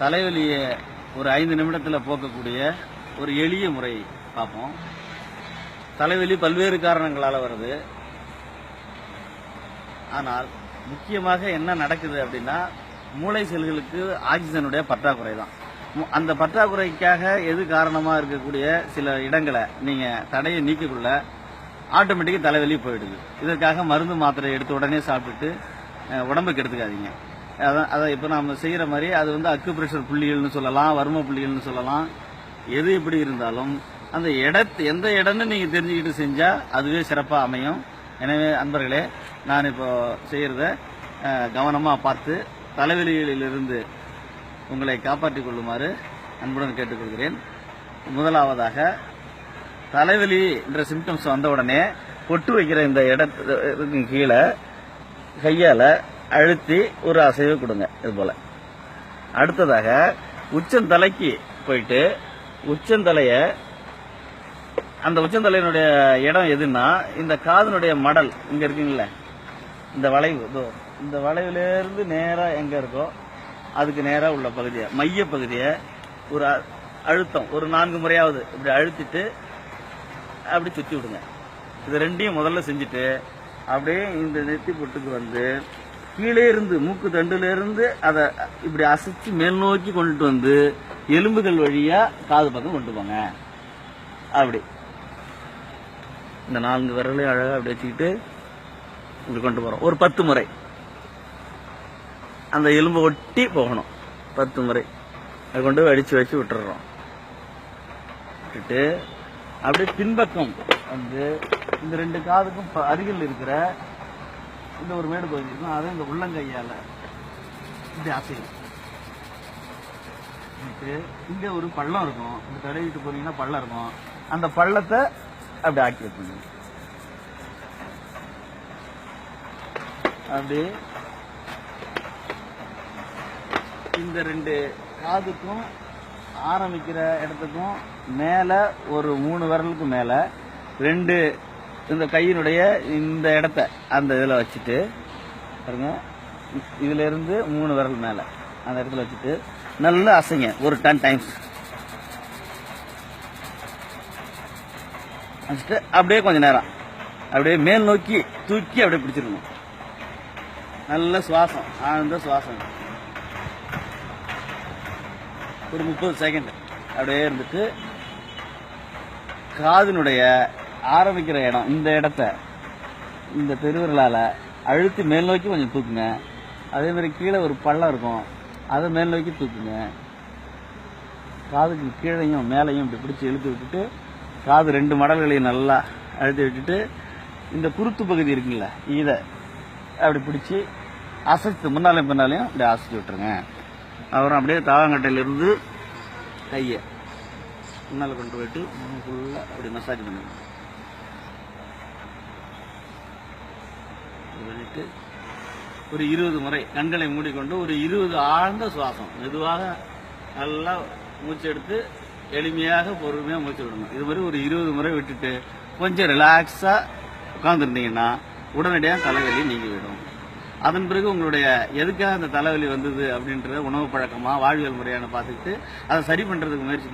தலைவலியை ஒரு ஐந்து நிமிடத்தில் போக்கக்கூடிய ஒரு எளிய முறை பார்ப்போம். தலைவலி பல்வேறு காரணங்களால் வருது. ஆனால் முக்கியமாக என்ன நடக்குது அப்படின்னா மூளை செல்களுக்கு ஆக்சிஜனுடைய பற்றாக்குறை தான். அந்த பற்றாக்குறைக்காக எது காரணமாக இருக்கக்கூடிய சில இடங்களை நீங்கள் தடையை நீக்கக்குள்ள ஆட்டோமேட்டிக்காக தலைவலி போயிடுது. இதற்காக மருந்து மாத்திரை எடுத்த உடனே சாப்பிட்டுட்டு உடம்புக்கு எடுத்துக்காதீங்க. அதான் அதான் இப்போ நம்ம செய்கிற மாதிரி அது வந்து அக்கு பிரஷர் புள்ளிகள்னு சொல்லலாம் வர்ம புள்ளிகள்னு சொல்லலாம். எது எப்படி இருந்தாலும் அந்த இடத்து எந்த இடம்னு நீங்கள் தெரிஞ்சுக்கிட்டு செஞ்சால் அதுவே சிறப்பாக அமையும். எனவே அன்பர்களே நான் இப்போ செய்கிறத கவனமாக பார்த்து தலைவலிகளிலிருந்து உங்களை காப்பாற்றிக் கொள்ளுமாறு அன்புடன் கேட்டுக்கொள்கிறேன். முதலாவதாக தலைவலி என்ற சிம்டம்ஸ் வந்த உடனே பொட்டு வைக்கிற இந்த இடத்துக்கு கீழே கையால் அழுத்தி ஒரு அசைவு கொடுங்க இது போல. அடுத்ததாக உச்சந்தலைக்கு போயிட்டு உச்சந்தலைய அந்த உச்சந்தலையினுடைய இடம் எதுன்னா இந்த காதனுடைய மடல் இங்க இருக்குங்களே இந்த வளைவு இதோ இந்த வளைவுலேருந்து நேராக எங்கே எங்க இருக்கோ அதுக்கு நேராக உள்ள பகுதியை மைய பகுதியை ஒரு அழுத்தம் ஒரு நான்கு முறையாவது இப்படி அழுத்திட்டு அப்படி சுற்றி விடுங்க. இது ரெண்டையும் முதல்ல செஞ்சுட்டு அப்படியே இந்த நெத்தி பொட்டுக்கு வந்து கீழே இருந்து மூக்கு தண்டுல இருந்து அதை இப்படி அசைச்சு மேல் நோக்கி கொண்டுட்டு வந்து எலும்புகள் வழியா காது பக்கம் கொண்டு போங்க. அப்படி. இந்த நான்கு விரலையும் அழகா அப்படி வச்சுக்கிட்டு இப்படி கொண்டு போறோம். ஒரு பத்து முறை. அந்த எலும்பை ஒட்டி போகணும். பத்து முறை. அதை கொண்டு போய் அடிச்சு வச்சு விட்டுறோம். விட்டுட்டு அப்படியே பின்பக்கம் வந்து இந்த ரெண்டு காதுக்கும் அருகில் இருக்கிற இந்த ஒரு மேடு பகுதி இருக்கும் அதை இந்த உள்ளங்கையால். இப்படி அசையும் விட்டு இங்கே ஒரு பள்ளம் இருக்கும். இந்த தடவிட்டு போனீங்கன்னா பள்ளம் இருக்கும். அந்த பள்ளத்தை அப்படி ஆக்கி வைப்பீங்க அப்படி. இந்த ரெண்டு காதுக்கும் ஆரம்பிக்கிற இடத்துக்கும் மேலே ஒரு மூணு விரலுக்கு மேலே ரெண்டு இந்த கையினுடைய இந்த இடத்த அந்த இதில் வச்சுட்டு பாருங்க இதிலிருந்து மூணு விரல் மேலே அந்த இடத்துல வச்சுட்டு நல்லா அசைங்க ஒரு டென் டைம்ஸ் வச்சுட்டு அப்படியே கொஞ்சம் நேரம். அப்படியே மேல் நோக்கி தூக்கி அப்படியே பிடிச்சிருக்கணும் நல்ல சுவாசம் ஆழ்ந்த சுவாசம். ஒரு முப்பது செகண்ட் அப்படியே இருந்துட்டு காதினுடைய ஆரம்பிக்கிற இடம் இந்த இடத்த இந்த பெருவிரலால் அழுத்தி மேல் நோக்கி கொஞ்சம் தூக்குங்க. அதே மாதிரி கீழே ஒரு பள்ளம் இருக்கும் அதை மேல் நோக்கி தூக்குங்க. காதுக்கு கீழையும் மேலையும் இப்படி பிடிச்சி இழுத்து விட்டுட்டு காது ரெண்டு மடல்களையும் நல்லா அழுத்தி விட்டுட்டு இந்த குருத்து பகுதி இருக்குல்ல இதை அப்படி பிடிச்சி அசைத்து முன்னாலையும் பின்னாலையும் அப்படி அசைச்சு விட்டுருங்க. அப்புறம் அப்படியே தாவங்கட்டையிலிருந்து கையை முன்னால் கொண்டு போயிட்டு ஃபுல்லாக அப்படி மசாஜ் பண்ணுங்க இது ஒரு இருபது முறை கண்களை மூடிக்கொண்டு ஒரு இருபது ஆழ்ந்த சுவாசம். மெதுவாக நல்லா மூச்சு எடுத்து எளிமையாக பொறுமையாக மூச்சு விடணும். இது மாதிரி ஒரு இருபது முறை விட்டுட்டு கொஞ்சம் ரிலாக்ஸாக உட்காந்துருந்தீங்கன்னா உடனடியாக தலைவலி நீங்கிவிடும். அதன் பிறகு உங்களுடைய எதுக்காக அந்த தலைவலி வந்தது அப்படின்ற உணவு பழக்கமா வாழ்வியல் முறையான பார்த்துக்கிட்டு அதை சரி பண்றதுக்கு முயற்சி